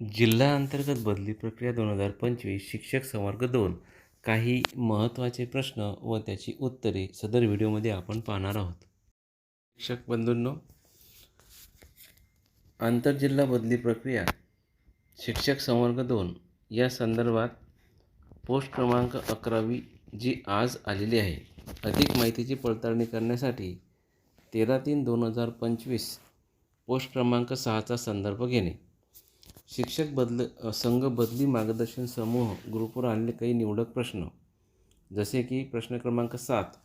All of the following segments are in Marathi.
जिल्हा अंतर्गत बदली प्रक्रिया दोन हजार पंचवीस शिक्षक संवर्ग दोन. काही महत्त्वाचे प्रश्न व त्याची उत्तरे सदर व्हिडिओमध्ये आपण पाहणार आहोत. शिक्षक बंधूंनो आंतरजिल्हा बदली प्रक्रिया शिक्षक संवर्ग दोन. या संदर्भात पोस्ट क्रमांक अकरावी जी आज आलेली आहे अधिक माहितीची पडताळणी करण्यासाठी तेरा तीन दोन हजार पंचवीस पोस्ट क्रमांक सहाचा संदर्भ घेणे. शिक्षक बदल संघ बदली मार्गदर्शन समूह ग्रुपवर आणले काही निवडक प्रश्न. जसे की प्रश्न क्रमांक सात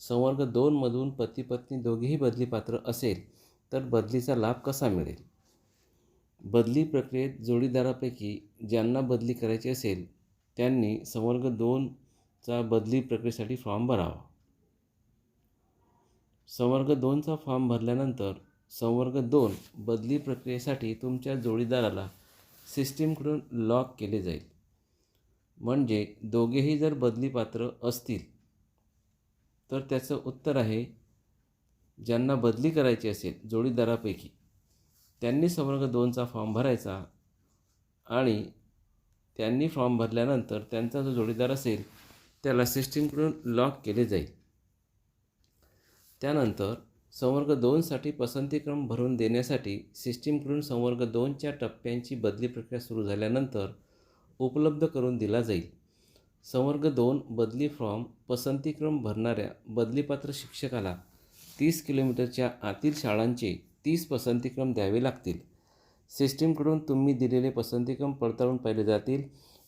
संवर्ग दोनमधून पती पत्नी दोघेही बदली पात्र असेल तर बदलीचा लाभ कसा मिळेल? बदली प्रक्रियेत जोडीदारापैकी ज्यांना बदली करायची असेल त्यांनी संवर्ग दोनचा बदली प्रक्रियेसाठी फॉर्म भरावा. संवर्ग दोनचा फॉर्म भरल्यानंतर संवर्ग दोन बदली प्रक्रियेसाठी तुमच्या जोडीदाराला सिस्टीमकडून लॉक केले जाईल. म्हणजे दोघेही जर बदली पात्र असतील तर त्याचं उत्तर आहे ज्यांना बदली करायची असेल जोडीदारापैकी त्यांनी संवर्ग दोनचा फॉर्म भरायचा आणि त्यांनी फॉर्म भरल्यानंतर त्यांचा जो जोडीदार असेल त्याला सिस्टीमकडून लॉक केले जाईल. त्यानंतर संवर्ग दोनसाठी पसंतीक्रम भरून देण्यासाठी सिस्टीमकडून संवर्ग दोनच्या टप्प्यांची बदली प्रक्रिया सुरू झाल्यानंतर उपलब्ध करून दिला जाईल. संवर्ग दोन बदली फॉर्म पसंतीक्रम भरणाऱ्या बदलीपात्र शिक्षकाला तीस किलोमीटरच्या आतील शाळांचे तीस पसंतीक्रम द्यावे लागतील. सिस्टीमकडून तुम्ही दिलेले पसंतीक्रम पडताळून पाहिले जातील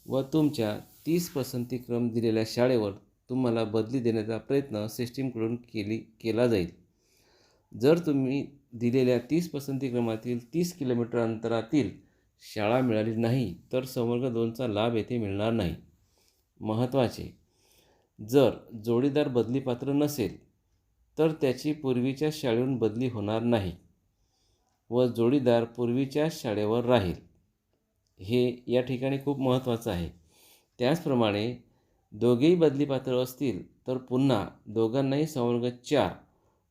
व तुमच्या तीस पसंतीक्रम दिलेल्या शाळेवर तुम्हाला बदली देण्याचा प्रयत्न सिस्टीमकडून केली केला जाईल. जर तुम्ही दिलेल्या तीस पसंतीक्रमातील तीस किलोमीटर अंतरातील शाळा मिळाली नाही तर संवर्ग दोनचा लाभ येथे मिळणार नाही. महत्त्वाचे जर जोडीदार बदलीपात्र नसेल तर त्याची पूर्वीच्या शाळेहून बदली होणार नाही व जोडीदार पूर्वीच्या शाळेवर राहील. हे या ठिकाणी खूप महत्त्वाचं आहे. त्याचप्रमाणे दोघेही बदलीपात्र असतील तर पुन्हा दोघांनाही संवर्ग चार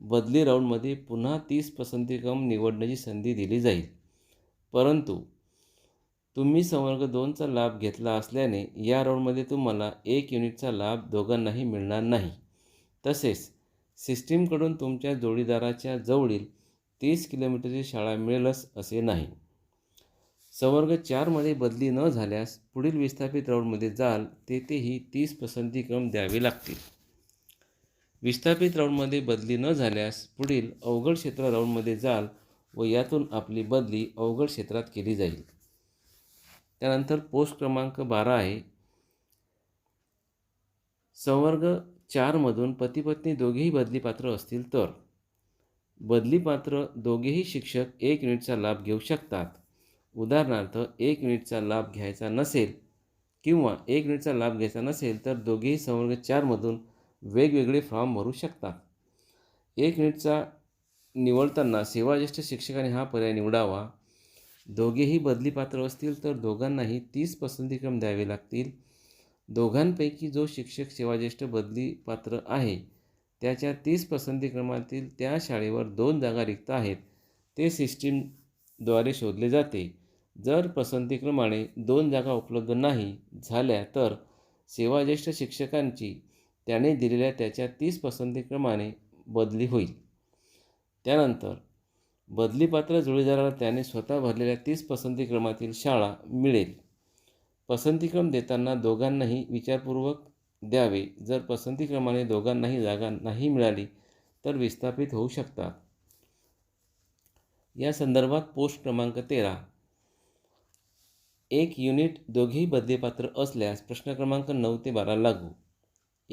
बदली राऊंडमध्ये पुन्हा तीस पसंतीक्रम निवडण्याची संधी दिली जाईल. परंतु तुम्ही संवर्ग दोनचा लाभ घेतला असल्याने या राऊंडमध्ये तुम्हाला एक युनिटचा लाभ दोघांनाही मिळणार नाही. तसेच सिस्टीमकडून तुमच्या जोडीदाराच्या जवळील तीस किलोमीटरची शाळा मिळेलच असे नाही. संवर्ग चारमध्ये बदली न झाल्यास पुढील विस्थापित राऊंडमध्ये जाल तेथेही तीस पसंतीक्रम द्यावे लागतील. विस्थापित राऊंडमध्ये बदली न झाल्यास पुढील अवघड क्षेत्र राऊंडमध्ये जाल व यातून आपली बदली अवघड क्षेत्रात केली जाईल. त्यानंतर पोस्ट क्रमांक बारा आहे. संवर्ग चारमधून पतीपत्नी दोघेही दोघेही बदलीपात्र असतील तर. बदलीपात्र दोघेही शिक्षक एक युनिटचा लाभ घेऊ शकतात. उदाहरणार्थ एक युनिटचा लाभ घ्यायचा नसेल किंवा एक युनिटचा लाभ घ्यायचा नसेल तर दोघेही संवर्ग चारमधून वेगवेगळे फॉर्म भरू शकतात. एक युनिटचा निवडताना सेवाज्येष्ठ शिक्षकाने हा पर्याय निवडावा. दोघेही बदलीपात्र असतील तर दोघांनाही तीस पसंतीक्रम द्यावे लागतील. दोघांपैकी जो शिक्षक सेवाज्येष्ठ बदलीपात्र आहे त्याच्या तीस पसंतीक्रमातील त्या शाळेवर दोन जागा रिक्त आहेत. ते सिस्टीमद्वारे शोधले जाते. जर पसंतीक्रमाने दोन जागा उपलब्ध नाही झाल्या तर सेवाज्येष्ठ शिक्षकांची त्याने दिलेल्या त्याच्या तीस पसंतीक्रमाने बदली होईल. त्यानंतर बदलीपात्र जोडीदाराला त्याने स्वतः भरलेल्या तीस पसंतीक्रमातील शाळा मिळेल. पसंतीक्रम देताना दोघांनाही विचारपूर्वक द्यावे. जर पसंतीक्रमाने दोघांनाही जागा नाही मिळाली तर विस्थापित होऊ शकतात. या संदर्भात पोस्ट क्रमांक तेरा. एक युनिट दोघेही बदलीपात्र असल्यास प्रश्न क्रमांक नऊ ते बारा लागू.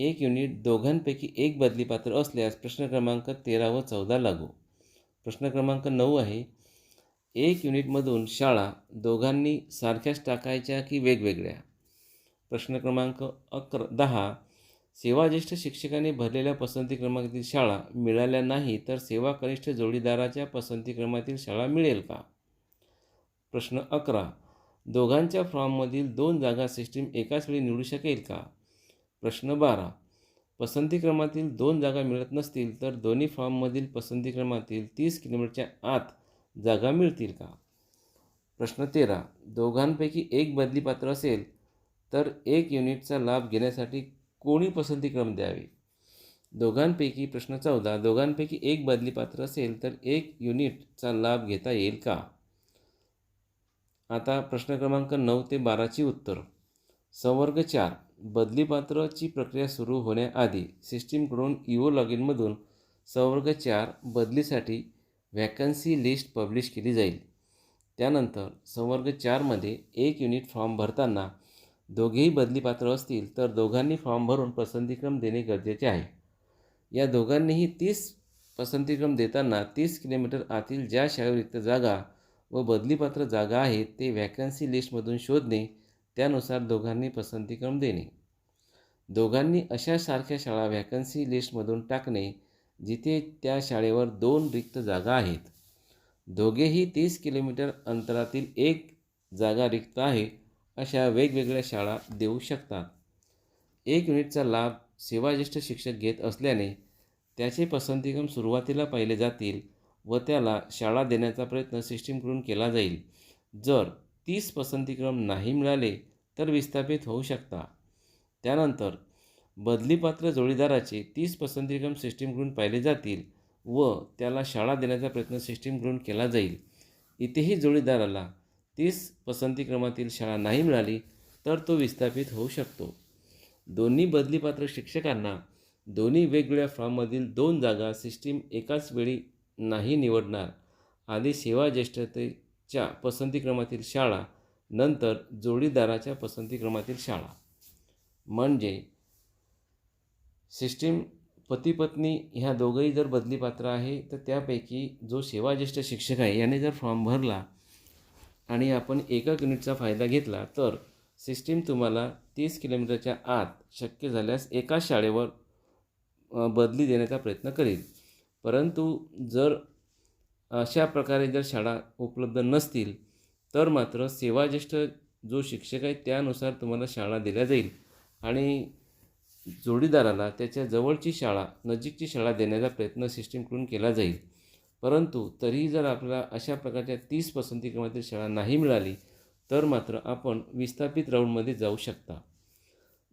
एक युनिट दोघांपैकी एक बदलीपात्र असल्यास प्रश्न क्रमांक तेरा व चौदा लागू. प्रश्न क्रमांक नऊ आहे एक युनिटमधून शाळा दोघांनी सारख्याच टाकायच्या की वेगवेगळ्या? प्रश्न क्रमांक अकरा दहा सेवाज्येष्ठ शिक्षकाने भरलेल्या पसंती क्रमांकातील शाळा मिळाल्या नाही तर सेवा कनिष्ठ जोडीदाराच्या पसंती क्रमातील शाळा मिळेल का? प्रश्न अकरा दोघांच्या फॉर्ममधील दोन जागा सिस्टीम एकाच वेळी निवडू शकेल का? प्रश्न बारा. पसंती क्रमातील दोन जागा मिळत नसतील तर दोन्ही फॉर्ममधील पसंती क्रमातील तीस किलोमीटरच्या आत जागा मिळतील का? प्रश्न तेरा. दोघांपैकी एक बदली पात्र असेल तर एक युनिटचा लाभ घेण्यासाठी कोणी पसंतीक्रम द्यावे? दोघांपैकी प्रश्न चौदा. दोघांपैकी एक बदली पात्र असेल तर एक युनिटचा लाभ घेता येईल का? आता प्रश्न क्रमांक नऊ ते बाराची उत्तर. संवर्ग चार. बदलीपात्रची प्रक्रिया सुरू होण्याआधी सिस्टीमकडून इओ लॉग इनमधून संवर्ग चार बदलीसाठी व्हॅकन्सी लिस्ट पब्लिश केली जाईल. त्यानंतर संवर्ग चारमध्ये एक युनिट फॉर्म भरताना दोघेही बदलीपात्र असतील तर दोघांनी फॉर्म भरून पसंतीक्रम देणे गरजेचे आहे. या दोघांनीही तीस पसंतीक्रम देताना तीस किलोमीटर आतील ज्या शाळेवर रिक्त जागा व बदलीपात्र जागा आहेत ते व्हॅकन्सी लिस्टमधून शोधणे त्यानुसार दोघांनी पसंतीक्रम देणे. दोघांनी अशा सारख्या शाळा व्हॅकन्सी लिस्टमधून टाकणे जिथे त्या शाळेवर दोन रिक्त जागा आहेत. दोघेही तीस किलोमीटर अंतरातील एक जागा रिक्त आहे अशा वेगवेगळ्या शाळा देऊ शकतात. एक युनिटचा लाभ सेवाज्येष्ठ शिक्षक घेत असल्याने त्याचे पसंतीक्रम सुरुवातीला पाहिले जातील व त्याला शाळा देण्याचा प्रयत्न सिस्टीमकडून केला जाईल. जर तीस पसंतीक्रम नाही मिळाले तर विस्थापित होऊ शकता. त्यानंतर बदलीपात्र जोडीदाराचे तीस पसंतीक्रम सिस्टीमकडून पाहिले जातील व त्याला शाळा देण्याचा प्रयत्न सिस्टीमकडून केला जाईल. इथेही जोडीदाराला तीस पसंतीक्रमातील शाळा नाही मिळाली तर तो विस्थापित होऊ शकतो. दोन्ही बदलीपात्र शिक्षकांना दोन्ही वेगवेगळ्या फॉर्ममधील दोन जागा सिस्टीम एकाच वेळी नाही निवडणार. आधी सेवा ज्येष्ठते च्या पसंतीक्रमातील शाळा नंतर जोडीदाराच्या पसंतीक्रमातील शाळा. म्हणजे सिस्टीम पती पत्नी ह्या दोघंही जर बदली पात्र आहे तर त्यापैकी जो सेवाज्येष्ठ शिक्षक आहे याने जर फॉर्म भरला आणि आपण एका युनिटचा फायदा घेतला तर सिस्टीम तुम्हाला तीस किलोमीटरच्या आत शक्य झाल्यास एका शाळेवर बदली देण्याचा प्रयत्न करेल. परंतु जर अशा प्रकारे जर शाळा उपलब्ध नसतील तर मात्र सेवाज्येष्ठ जो शिक्षक आहे त्यानुसार तुम्हाला शाळा दिल्या जाईल. आणि जोडीदाराला त्याच्या जवळची शाळा नजीकची शाळा देण्याचा प्रयत्न सिस्टीमकडून केला जाईल. परंतु तरीही जर आपल्याला अशा प्रकारच्या तीस पसंतीक्रमातील शाळा नाही मिळाली तर मात्र आपण विस्थापित राऊंडमध्ये जाऊ शकता.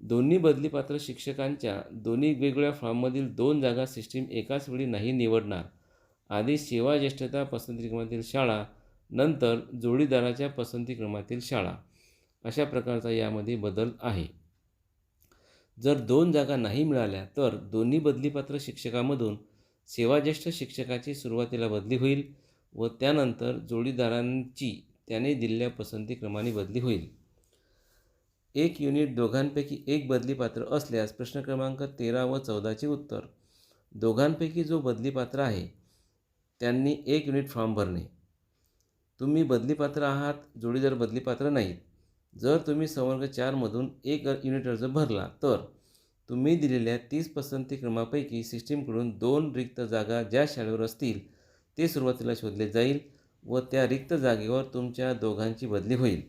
दोन्ही बदलीपात्र शिक्षकांच्या दोन्ही वेगवेगळ्या फॉर्ममधील दोन जागा सिस्टीम एकाच वेळी नाही निवडणार. आधी सेवाज्येष्ठता पसंतीक्रमातील शाळा नंतर जोडीदाराच्या पसंतीक्रमातील शाळा. अशा प्रकारचा यामध्ये बदल आहे. जर दोन जागा नाही मिळाल्या तर दोन्ही बदलीपात्र शिक्षकामधून सेवाज्येष्ठ शिक्षकाची सुरुवातीला बदली होईल व त्यानंतर जोडीदारांची त्याने दिलेल्या पसंतीक्रमाने बदली होईल. एक युनिट दोघांपैकी एक बदलीपात्र असल्यास प्रश्न क्रमांक तेरा व चौदाचे उत्तर. दोघांपैकी जो बदलीपात्र आहे त्यांनी एक युनिट फॉर्म भरणे. तुम्ही बदलीपात्र आहात जोडीदार बदलीपात्र नाहीत. जर तुम्ही संवर्ग चारमधून एक युनिट अर्ज भरला तर तुम्ही दिलेल्या तीस पसंती क्रमापैकी सिस्टीमकडून दोन रिक्त जागा ज्या शाळेवर असतील ते सुरुवातीला शोधले जाईल व त्या रिक्त जागेवर तुमच्या दोघांची बदली होईल.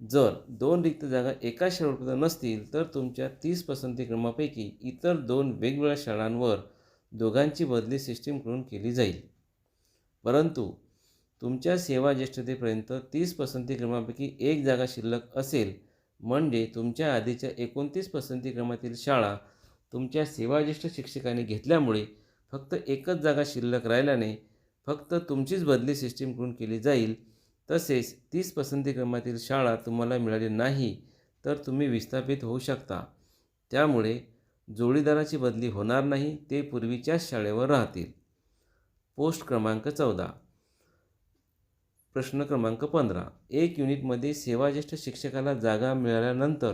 जर दोन रिक्त जागा एका शाळेवर नसतील तर तुमच्या तीस पसंती क्रमापैकी इतर दोन वेगवेगळ्या शाळांवर दोघांची बदली सिस्टीमकडून केली जाईल. परंतु तुमच्या सेवा ज्येष्ठतेपर्यंत तीस पसंती क्रमापैकी एक जागा शिल्लक असेल म्हणजे तुमच्या आधीच्या एकोणतीस पसंती क्रमातील शाळा तुमच्या सेवाज्येष्ठ शिक्षकाने घेतल्यामुळे फक्त एकच जागा शिल्लक राहिल्याने फक्त तुमचीच बदली सिस्टीमकडून केली जाईल. तसेच तीस पसंती क्रमातील शाळा तुम्हाला मिळाली नाही तर तुम्ही विस्थापित होऊ शकता. त्यामुळे जोडीदाराची बदली होणार नाही ते पूर्वीच्याच शाळेवर राहतील. पोस्ट क्रमांक चौदा. प्रश्न क्रमांक पंधरा. एक युनिटमध्ये सेवाज्येष्ठ शिक्षकाला जागा मिळाल्यानंतर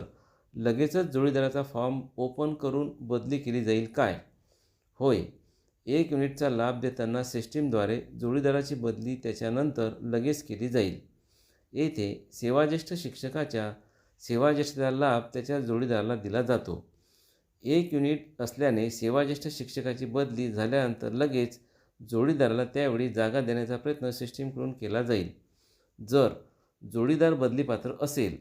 लगेचच जोडीदाराचा फॉर्म ओपन करून बदली केली जाईल काय? होय. एक युनिटचा लाभ देताना सिस्टीमद्वारे जोडीदाराची बदली त्याच्यानंतर लगेच केली जाईल. येथे सेवाज्येष्ठ शिक्षकाच्या सेवाज्येष्ठतेचा लाभ त्याच्या जोडीदाराला दिला जातो. एक युनिट असल्याने सेवाज्येष्ठ शिक्षकाची बदली झाल्यानंतर लगेच जोडीदाराला त्यावेळी जागा देण्याचा प्रयत्न सिस्टीमकडून केला जाईल. जर जोडीदार बदलीपात्र असेल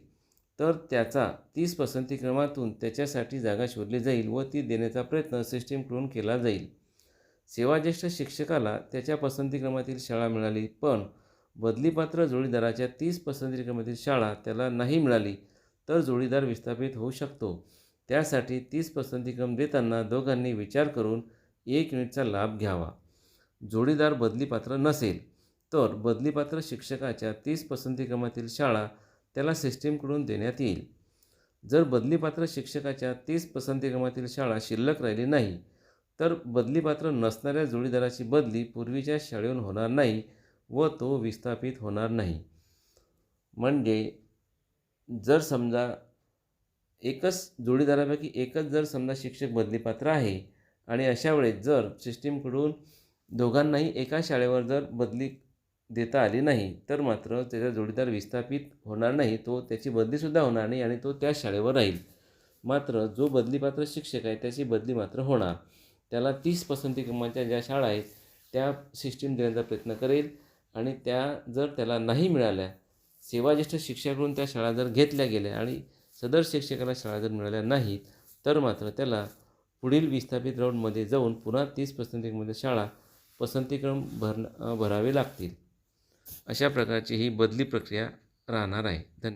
तर त्याचा तीस पसंती क्रमातून त्याच्यासाठी जागा शोधली जाईल व ती देण्याचा प्रयत्न सिस्टीमकडून केला जाईल. सेवाज्येष्ठ शिक्षकाला त्याच्या पसंतीक्रमातील शाळा मिळाली पण बदलीपात्र जोडीदाराच्या तीस पसंतीक्रमातील शाळा त्याला नाही मिळाली तर जोडीदार विस्थापित होऊ शकतो. त्यासाठी तीस पसंतीक्रम देताना दोघांनी विचार करून एक युनिटचा लाभ घ्यावा. जोडीदार बदलीपात्र नसेल तर बदलीपात्र शिक्षकाच्या तीस पसंतीक्रमातील शाळा त्याला सिस्टीमकडून देण्यात येईल. जर बदलीपात्र शिक्षकाच्या तीस पसंतीक्रमातील शाळा शिल्लक राहिली नाही तर बदलीपात्र नसणाऱ्या जोडीदाराची बदली पूर्वीच्या शाळेहून होणार नाही व तो विस्थापित होणार नाही. म्हणजे जर समजा एकच जोडीदारापैकी एकच जर समजा शिक्षक बदलीपात्र आहे आणि अशा वेळेस जर सिस्टीमकडून दोघांनाही एका शाळेवर जर बदली देता आली नाही तर मात्र त्याचा जोडीदार विस्थापित होणार नाही तो त्याची बदलीसुद्धा होणार नाही आणि तो त्या शाळेवर राहील. मात्र जो बदलीपात्र शिक्षक आहे त्याची बदली मात्र होणार. त्याला तीस पसंती क्रमांच्या ज्या शाळा आहेत त्या सिस्टीम देण्याचा प्रयत्न करेल आणि त्या जर त्याला नाही मिळाल्या सेवाज्येष्ठ शिक्षकाकडून त्या शाळा जर घेतल्या गेल्या आणि सदर शिक्षकाला शाळा जर मिळाल्या नाहीत तर मात्र त्याला पुढील विस्थापित राऊंडमध्ये जाऊन पुन्हा तीस पसंतीमध्ये शाळा पसंतीक्रम भर भरावे लागतील. अशा प्रकारची ही बदली प्रक्रिया राहणार आहे. धन्य